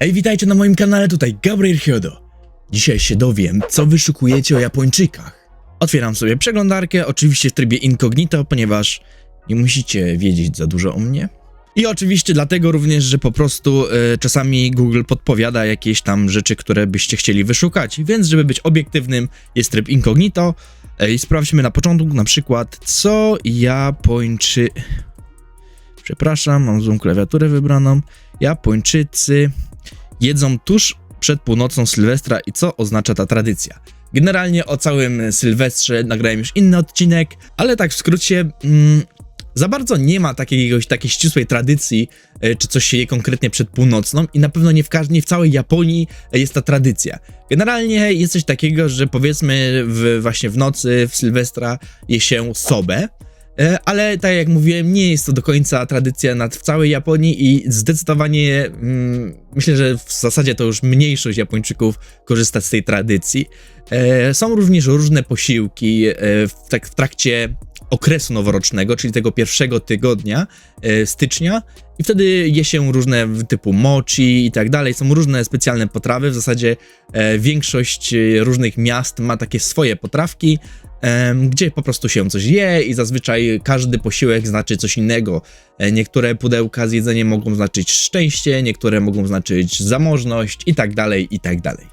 Hej, witajcie na moim kanale, tutaj Gabriel Hyodo. Dzisiaj się dowiem, co wyszukujecie o Japończykach. Otwieram sobie przeglądarkę, oczywiście w trybie incognito, ponieważ nie musicie wiedzieć za dużo o mnie. I oczywiście dlatego również, że po prostu e, czasami Google podpowiada jakieś tam rzeczy, które byście chcieli wyszukać, więc żeby być obiektywnym, jest tryb incognito. E, I sprawdźmy na początku na przykład, co Japończy... Przepraszam, mam złą klawiaturę wybraną. Japończycy jedzą tuż przed północą Sylwestra i co oznacza ta tradycja. Generalnie o całym Sylwestrze nagrałem już inny odcinek, ale tak w skrócie, mm, za bardzo nie ma takiego, takiej ścisłej tradycji, e, czy coś się je konkretnie przed północną i na pewno nie w każdej, w całej Japonii e, jest ta tradycja. Generalnie jest coś takiego, że powiedzmy w, właśnie w nocy, w Sylwestra je się sobę, Ale tak jak mówiłem, nie jest to do końca tradycja nad w całej Japonii i zdecydowanie mm, myślę, że w zasadzie to już mniejszość Japończyków korzysta z tej tradycji. E, są również różne posiłki e, w, tak, w trakcie okresu noworocznego, czyli tego pierwszego tygodnia e, stycznia i wtedy je się różne typu mochi i tak dalej. Są różne specjalne potrawy. W zasadzie e, większość e, różnych miast ma takie swoje potrawki, gdzie po prostu się coś je i zazwyczaj każdy posiłek znaczy coś innego. E, Niektóre pudełka z jedzeniem mogą znaczyć szczęście, niektóre mogą znaczyć zamożność i tak dalej, i tak dalej.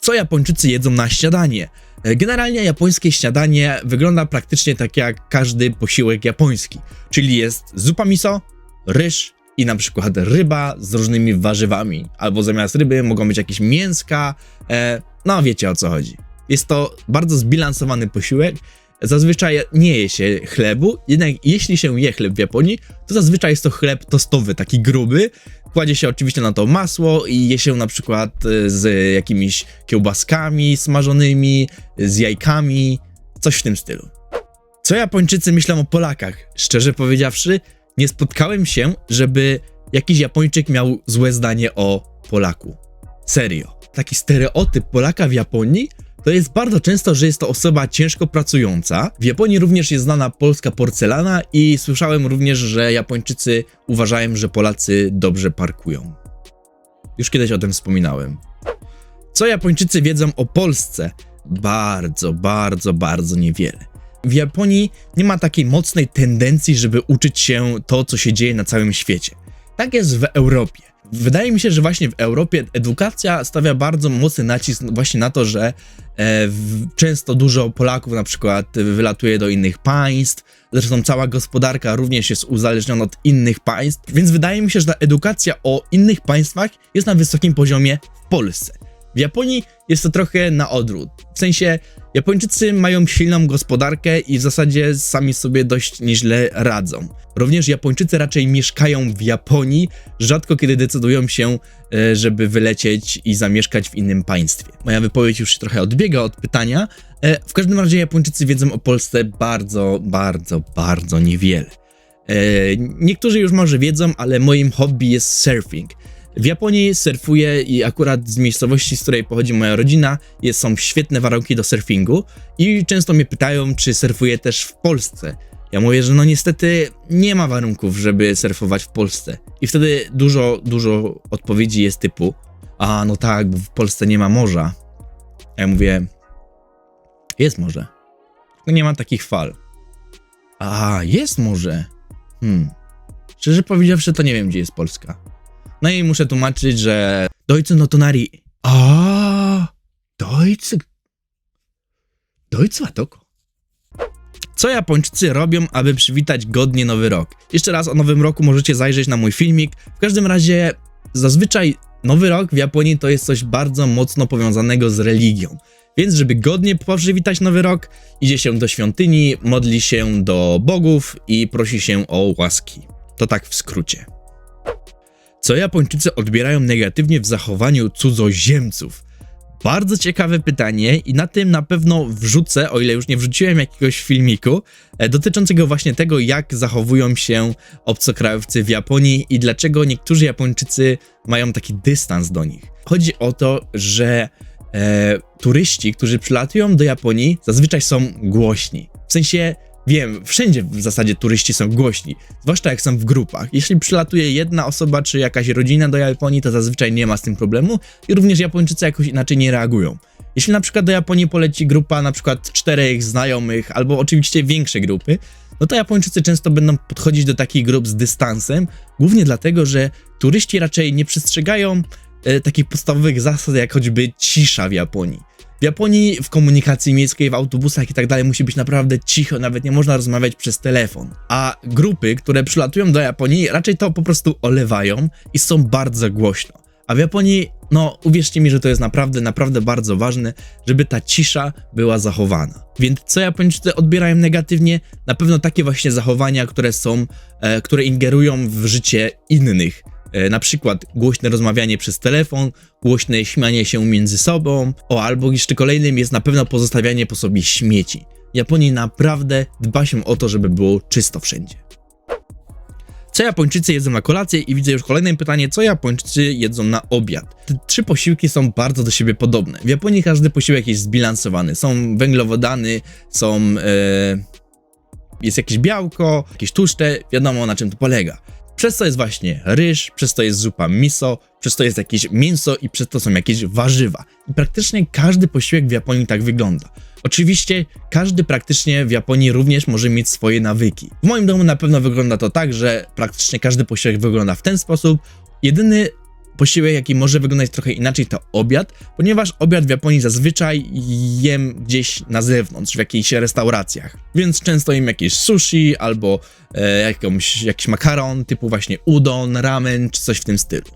Co Japończycy jedzą na śniadanie? E, Generalnie japońskie śniadanie wygląda praktycznie tak jak każdy posiłek japoński, czyli jest zupa miso, ryż i na przykład ryba z różnymi warzywami, albo zamiast ryby mogą być jakieś mięska, e, no wiecie o co chodzi. Jest to bardzo zbilansowany posiłek. Zazwyczaj nie je się chlebu, jednak jeśli się je chleb w Japonii, to zazwyczaj jest to chleb tostowy, taki gruby. Kładzie się oczywiście na to masło i je się na przykład e, z jakimiś kiełbaskami smażonymi, z jajkami, coś w tym stylu. Co Japończycy myślą o Polakach? Szczerze powiedziawszy, nie spotkałem się, żeby jakiś Japończyk miał złe zdanie o Polaku. Serio. Taki stereotyp Polaka w Japonii to jest bardzo często, że jest to osoba ciężko pracująca. W Japonii również jest znana polska porcelana i słyszałem również, że Japończycy uważają, że Polacy dobrze parkują. Już kiedyś o tym wspominałem. Co Japończycy wiedzą o Polsce? Bardzo, bardzo, bardzo niewiele. W Japonii nie ma takiej mocnej tendencji, żeby uczyć się to, co się dzieje na całym świecie. Tak jest w Europie. Wydaje mi się, że właśnie w Europie edukacja stawia bardzo mocny nacisk właśnie na to, że e, w, często dużo Polaków na przykład wylatuje do innych państw. Zresztą cała gospodarka również jest uzależniona od innych państw, więc wydaje mi się, że ta edukacja o innych państwach jest na wysokim poziomie w Polsce. W Japonii jest to trochę na odwrót. W sensie Japończycy mają silną gospodarkę i w zasadzie sami sobie dość nieźle radzą. Również Japończycy raczej mieszkają w Japonii, rzadko kiedy decydują się, e, żeby wylecieć i zamieszkać w innym państwie. Moja wypowiedź już się trochę odbiega od pytania. E, W każdym razie Japończycy wiedzą o Polsce bardzo, bardzo, bardzo niewiele. E, Niektórzy już może wiedzą, ale moim hobby jest surfing. W Japonii surfuję i akurat z miejscowości, z której pochodzi moja rodzina, jest, są świetne warunki do surfingu i często mnie pytają, czy surfuję też w Polsce. Ja mówię, że no niestety nie ma warunków, żeby surfować w Polsce. I wtedy dużo, dużo odpowiedzi jest typu, a no tak, bo w Polsce nie ma morza. A ja mówię, jest morze. Tylko nie ma takich fal. A, jest morze. Hmm. Szczerze powiedziawszy, to nie wiem, gdzie jest Polska. No i muszę tłumaczyć, że Deutsche no tonari. A, Deutsche. Deutsche wa doko? Co Japończycy robią, aby przywitać godnie nowy rok? Jeszcze raz o nowym roku możecie zajrzeć na mój filmik. W każdym razie, zazwyczaj nowy rok w Japonii to jest coś bardzo mocno powiązanego z religią. Więc, żeby godnie przywitać nowy rok, idzie się do świątyni, modli się do bogów i prosi się o łaski. To tak w skrócie. Co Japończycy odbierają negatywnie w zachowaniu cudzoziemców? Bardzo ciekawe pytanie i na tym na pewno wrzucę, o ile już nie wrzuciłem jakiegoś filmiku, e, dotyczącego właśnie tego, jak zachowują się obcokrajowcy w Japonii i dlaczego niektórzy Japończycy mają taki dystans do nich. Chodzi o to, że e, turyści, którzy przylatują do Japonii, zazwyczaj są głośni. W sensie Wiem, wszędzie w zasadzie turyści są głośni, zwłaszcza jak są w grupach. Jeśli przylatuje jedna osoba czy jakaś rodzina do Japonii, to zazwyczaj nie ma z tym problemu i również Japończycy jakoś inaczej nie reagują. Jeśli na przykład do Japonii poleci grupa na przykład czterech znajomych, albo oczywiście większe grupy, no to Japończycy często będą podchodzić do takich grup z dystansem, głównie dlatego, że turyści raczej nie przestrzegają e, takich podstawowych zasad, jak choćby cisza w Japonii. W Japonii w komunikacji miejskiej, w autobusach i tak dalej musi być naprawdę cicho, nawet nie można rozmawiać przez telefon. A grupy, które przylatują do Japonii, raczej to po prostu olewają i są bardzo głośno. A w Japonii, no uwierzcie mi, że to jest naprawdę, naprawdę bardzo ważne, żeby ta cisza była zachowana. Więc co Japończycy odbierają negatywnie? Na pewno takie właśnie zachowania, które są, e, które ingerują w życie innych. E, na przykład głośne rozmawianie przez telefon, głośne śmianie się między sobą, o albo jeszcze kolejnym jest na pewno pozostawianie po sobie śmieci. W Japonii naprawdę dba się o to, żeby było czysto wszędzie. Co Japończycy jedzą na kolację i widzę już kolejne pytanie, co Japończycy jedzą na obiad. Te trzy posiłki są bardzo do siebie podobne. W Japonii każdy posiłek jest zbilansowany. Są węglowodany, są... E, jest jakieś białko, jakieś tłuszcze, wiadomo na czym to polega. Przez to jest właśnie ryż, przez to jest zupa miso, przez to jest jakieś mięso i przez to są jakieś warzywa. I praktycznie każdy posiłek w Japonii tak wygląda. Oczywiście każdy praktycznie w Japonii również może mieć swoje nawyki. W moim domu na pewno wygląda to tak, że praktycznie każdy posiłek wygląda w ten sposób. Jedyny posiłek, jaki może wyglądać trochę inaczej, to obiad, ponieważ obiad w Japonii zazwyczaj jem gdzieś na zewnątrz, w jakichś restauracjach. Więc często jem jakieś sushi albo e, jakąś, jakiś makaron, typu właśnie udon, ramen czy coś w tym stylu.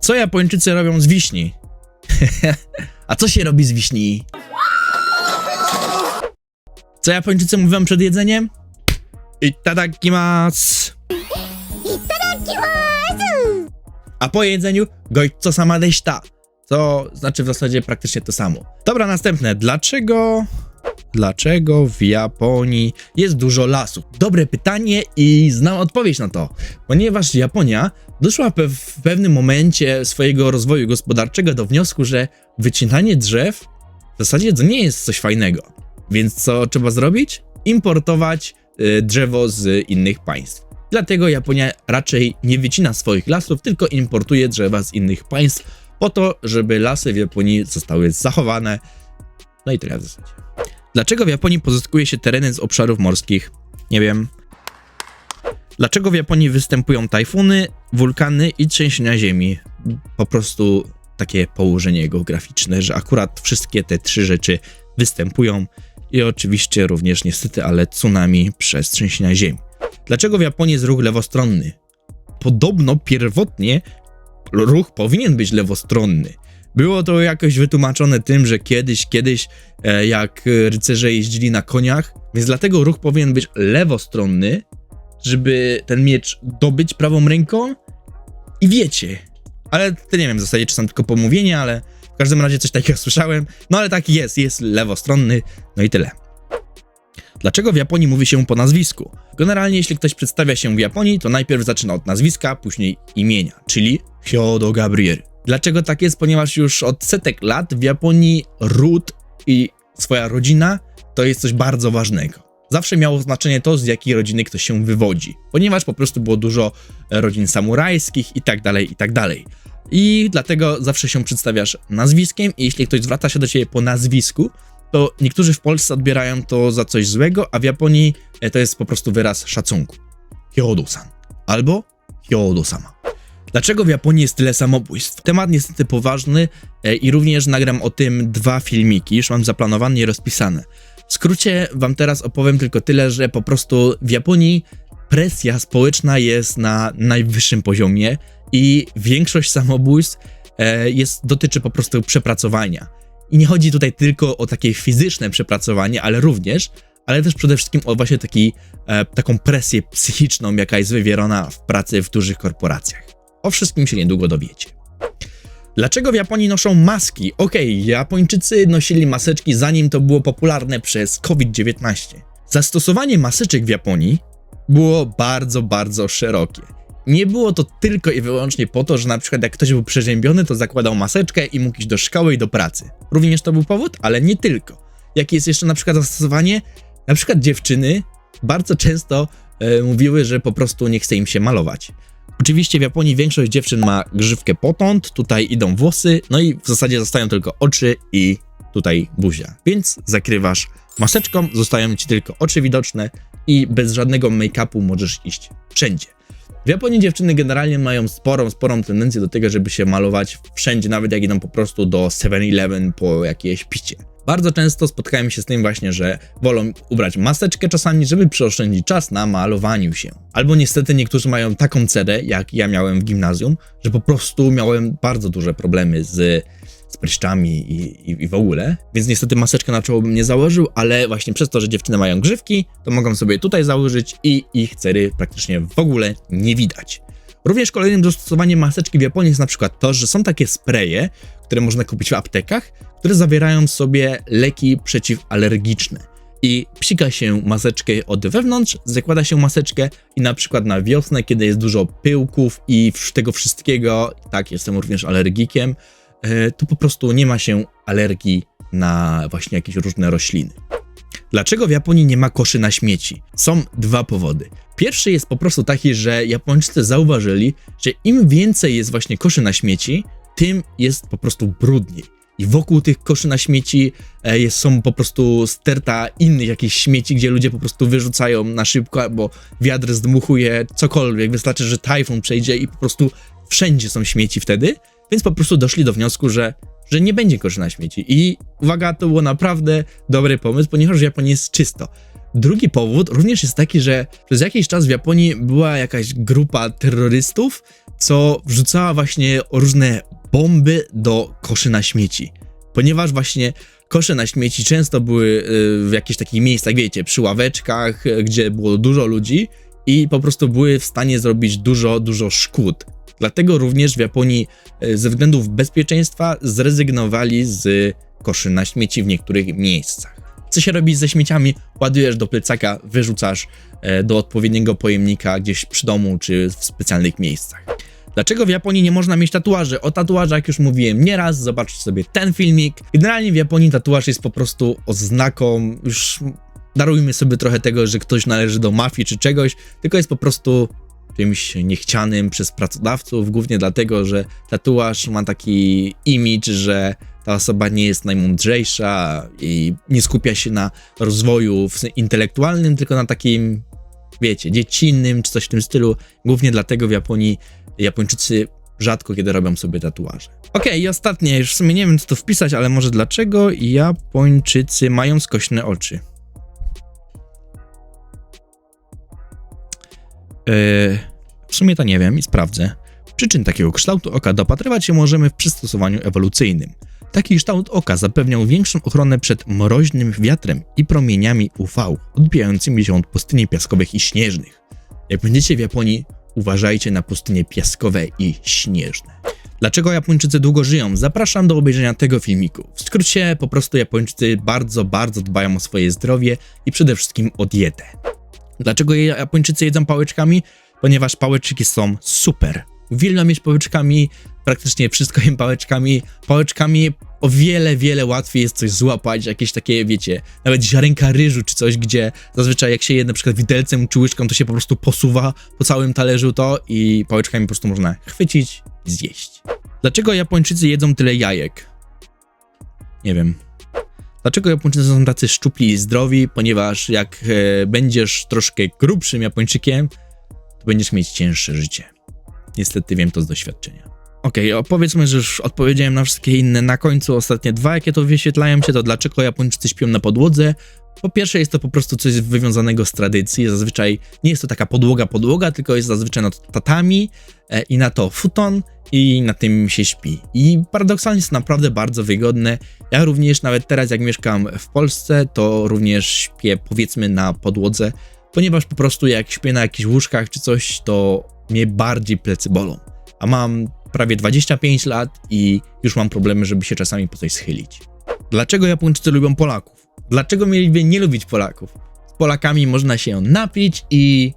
Co Japończycy robią z wiśni? A co się robi z wiśni? Co Japończycy mówią przed jedzeniem? Itadakimasu. A po jedzeniu goico sama deshita. Co znaczy w zasadzie praktycznie to samo. Dobra, następne. Dlaczego Dlaczego w Japonii jest dużo lasów? Dobre pytanie i znam odpowiedź na to. Ponieważ Japonia doszła w pewnym momencie swojego rozwoju gospodarczego do wniosku, że wycinanie drzew w zasadzie to nie jest coś fajnego. Więc co trzeba zrobić? Importować y, drzewo z innych państw. Dlatego Japonia raczej nie wycina swoich lasów, tylko importuje drzewa z innych państw po to, żeby lasy w Japonii zostały zachowane. No i tyle w zasadzie. Dlaczego w Japonii pozyskuje się tereny z obszarów morskich? Nie wiem. Dlaczego w Japonii występują tajfuny, wulkany i trzęsienia ziemi? Po prostu takie położenie geograficzne, że akurat wszystkie te trzy rzeczy występują i oczywiście również niestety, ale tsunami przez trzęsienia ziemi. Dlaczego w Japonii jest ruch lewostronny? Podobno pierwotnie ruch powinien być lewostronny. Było to jakoś wytłumaczone tym, że kiedyś, kiedyś e, jak rycerze jeździli na koniach, więc dlatego ruch powinien być lewostronny, żeby ten miecz dobyć prawą ręką i wiecie. Ale to nie wiem w zasadzie, czy są tylko pomówienia, ale w każdym razie coś takiego słyszałem. No ale tak jest, jest lewostronny, no i tyle. Dlaczego w Japonii mówi się po nazwisku? Generalnie, jeśli ktoś przedstawia się w Japonii, to najpierw zaczyna od nazwiska, później imienia, czyli Hyodo Gabriel. Dlaczego tak jest? Ponieważ już od setek lat w Japonii ród i swoja rodzina to jest coś bardzo ważnego. Zawsze miało znaczenie to, z jakiej rodziny ktoś się wywodzi, ponieważ po prostu było dużo rodzin samurajskich i tak dalej, i tak dalej. I dlatego zawsze się przedstawiasz nazwiskiem i jeśli ktoś zwraca się do ciebie po nazwisku, to niektórzy w Polsce odbierają to za coś złego, a w Japonii e, to jest po prostu wyraz szacunku. Hyodo-san albo Hyodo-sama. Dlaczego w Japonii jest tyle samobójstw? Temat niestety poważny e, i również nagram o tym dwa filmiki, już mam zaplanowane i rozpisane. W skrócie wam teraz opowiem tylko tyle, że po prostu w Japonii presja społeczna jest na najwyższym poziomie i większość samobójstw e, jest, dotyczy po prostu przepracowania. I nie chodzi tutaj tylko o takie fizyczne przepracowanie, ale również, ale też przede wszystkim o właśnie taki, e, taką presję psychiczną, jaka jest wywierana w pracy w dużych korporacjach. O wszystkim się niedługo dowiecie. Dlaczego w Japonii noszą maski? Okej, okay, Japończycy nosili maseczki zanim to było popularne przez COVID-19. Zastosowanie maseczek w Japonii było bardzo, bardzo szerokie. Nie było to tylko i wyłącznie po to, że na przykład jak ktoś był przeziębiony, to zakładał maseczkę i mógł iść do szkoły i do pracy. Również to był powód, ale nie tylko. Jakie jest jeszcze na przykład zastosowanie? Na przykład dziewczyny bardzo często e, mówiły, że po prostu nie chce im się malować. Oczywiście w Japonii większość dziewczyn ma grzywkę potąd, tutaj idą włosy, no i w zasadzie zostają tylko oczy i tutaj buzia. Więc zakrywasz maseczką, zostają ci tylko oczy widoczne i bez żadnego make-upu możesz iść wszędzie. W Japonii dziewczyny generalnie mają sporą, sporą tendencję do tego, żeby się malować wszędzie, nawet jak idą po prostu do 7-Eleven po jakieś picie. Bardzo często spotkałem się z tym właśnie, że wolą ubrać maseczkę czasami, żeby przeoszczędzić czas na malowaniu się. Albo niestety niektórzy mają taką cedę, jak ja miałem w gimnazjum, że po prostu miałem bardzo duże problemy z, z pryszczami i, i, i w ogóle. Więc niestety maseczkę na czoło bym nie założył, ale właśnie przez to, że dziewczyny mają grzywki, to mogą sobie tutaj założyć i ich cery praktycznie w ogóle nie widać. Również kolejnym dostosowaniem maseczki w Japonii jest na przykład to, że są takie spreje, które można kupić w aptekach, które zawierają w sobie leki przeciwalergiczne. I psika się maseczkę od wewnątrz, zakłada się maseczkę i na przykład na wiosnę, kiedy jest dużo pyłków i tego wszystkiego, tak, jestem również alergikiem, to po prostu nie ma się alergii na właśnie jakieś różne rośliny. Dlaczego w Japonii nie ma koszy na śmieci? Są dwa powody. Pierwszy jest po prostu taki, że Japończycy zauważyli, że im więcej jest właśnie koszy na śmieci, tym jest po prostu brudniej. I wokół tych koszy na śmieci e, jest, są po prostu sterta innych jakichś śmieci, gdzie ludzie po prostu wyrzucają na szybko, albo wiatr zdmuchuje cokolwiek. Wystarczy, że tajfun przejdzie i po prostu wszędzie są śmieci wtedy. Więc po prostu doszli do wniosku, że, że nie będzie koszy na śmieci. I uwaga, to był naprawdę dobry pomysł, ponieważ w Japonii jest czysto. Drugi powód również jest taki, że przez jakiś czas w Japonii była jakaś grupa terrorystów, co wrzucała właśnie różne bomby do koszy na śmieci. Ponieważ właśnie kosze na śmieci często były y, w jakichś takich miejscach, wiecie, przy ławeczkach, gdzie było dużo ludzi i po prostu były w stanie zrobić dużo, dużo szkód. Dlatego również w Japonii y, ze względów bezpieczeństwa zrezygnowali z koszy na śmieci w niektórych miejscach. Co się robi ze śmieciami? Ładujesz do plecaka, wyrzucasz e, do odpowiedniego pojemnika gdzieś przy domu czy w specjalnych miejscach. Dlaczego w Japonii nie można mieć tatuaży? O tatuażach już mówiłem nieraz, zobaczcie sobie ten filmik. Generalnie w Japonii tatuaż jest po prostu oznaką, już darujmy sobie trochę tego, że ktoś należy do mafii czy czegoś, tylko jest po prostu czymś niechcianym przez pracodawców, głównie dlatego, że tatuaż ma taki imidż, że ta osoba nie jest najmądrzejsza i nie skupia się na rozwoju intelektualnym, tylko na takim, wiecie, dziecinnym czy coś w tym stylu. Głównie dlatego w Japonii Japończycy rzadko kiedy robią sobie tatuaże. Okej, i ostatnie, już w sumie nie wiem co to wpisać, ale może dlaczego Japończycy mają skośne oczy? W sumie to nie wiem i sprawdzę. Przyczyn takiego kształtu oka dopatrywać się możemy w przystosowaniu ewolucyjnym. Taki kształt oka zapewniał większą ochronę przed mroźnym wiatrem i promieniami UV odbijającymi się od pustyni piaskowych i śnieżnych. Jak będziecie w Japonii, uważajcie na pustynie piaskowe i śnieżne. Dlaczego Japończycy długo żyją? Zapraszam do obejrzenia tego filmiku. W skrócie, po prostu Japończycy bardzo, bardzo dbają o swoje zdrowie i przede wszystkim o dietę. Dlaczego Japończycy jedzą pałeczkami? Ponieważ pałeczki są super. Uwielbiam mieć pałeczkami, praktycznie wszystko jem pałeczkami. Pałeczkami o wiele, wiele łatwiej jest coś złapać, jakieś takie, wiecie, nawet ziarenka ryżu czy coś, gdzie zazwyczaj jak się je na przykład widelcem czy łyżką, to się po prostu posuwa po całym talerzu to i pałeczkami po prostu można chwycić i zjeść. Dlaczego Japończycy jedzą tyle jajek? Nie wiem. Dlaczego Japończycy są tacy szczupli i zdrowi? Ponieważ jak e, będziesz troszkę grubszym Japończykiem, to będziesz mieć cięższe życie. Niestety wiem to z doświadczenia. Okej, opowiedzmy, że już odpowiedziałem na wszystkie inne. Na końcu ostatnie dwa, jakie to wyświetlają się, to dlaczego Japończycy śpią na podłodze? Po pierwsze jest to po prostu coś wywiązanego z tradycji. Zazwyczaj nie jest to taka podłoga, podłoga, tylko jest zazwyczaj na tatami e, i na to futon i na tym się śpi. I paradoksalnie jest naprawdę bardzo wygodne. Ja również nawet teraz jak mieszkam w Polsce, to również śpię powiedzmy na podłodze, ponieważ po prostu jak śpię na jakichś łóżkach czy coś, to mnie bardziej plecy bolą. A mam prawie 25 lat i już mam problemy, żeby się czasami po coś schylić. Dlaczego Japończycy lubią Polaków? Dlaczego mieliby nie lubić Polaków? Z Polakami można się napić i